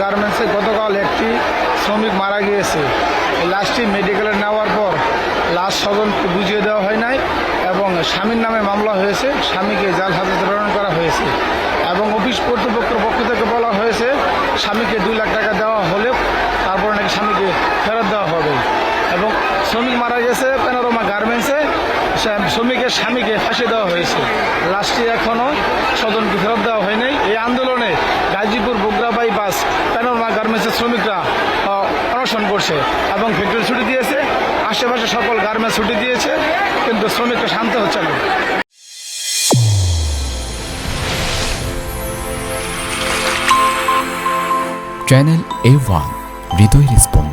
গার্মেন্টসে গতকাল একটি শ্রমিক মারা গিয়েছে। লাশটি মেডিকেলে নেওয়ার পর লাশ সদনকে বুঝিয়ে দেওয়া হয় নাই এবং স্বামীর নামে মামলা হয়েছে, স্বামীকে জাল হাতে প্রেরণ করা হয়েছে এবং অফিস কর্তৃপক্ষের পক্ষ থেকে বলা হয়েছে, স্বামীকে দুই লাখ টাকা দেওয়া হলে তারপর নাকি স্বামীকে ফেরত দেওয়া হবে। এবং শ্রমিক মারা গেছে পেনারোমা গার্মেন্টসে শ্রমিকের স্বামীকে ফাঁসি দেওয়া হয়েছে। লাশটি এখনও সদর গার্মেন্টসের শ্রমিকরা অনশন করছে এবং ফ্যাক্টরি ছুটি দিয়েছে। আশেপাশে সকল গার্মেন্টস ছুটি দিয়েছে, কিন্তু শ্রমিকরা শান্ত হচ্ছে না। চ্যানেল এ ওয়ান হৃদয় স্পন্দন।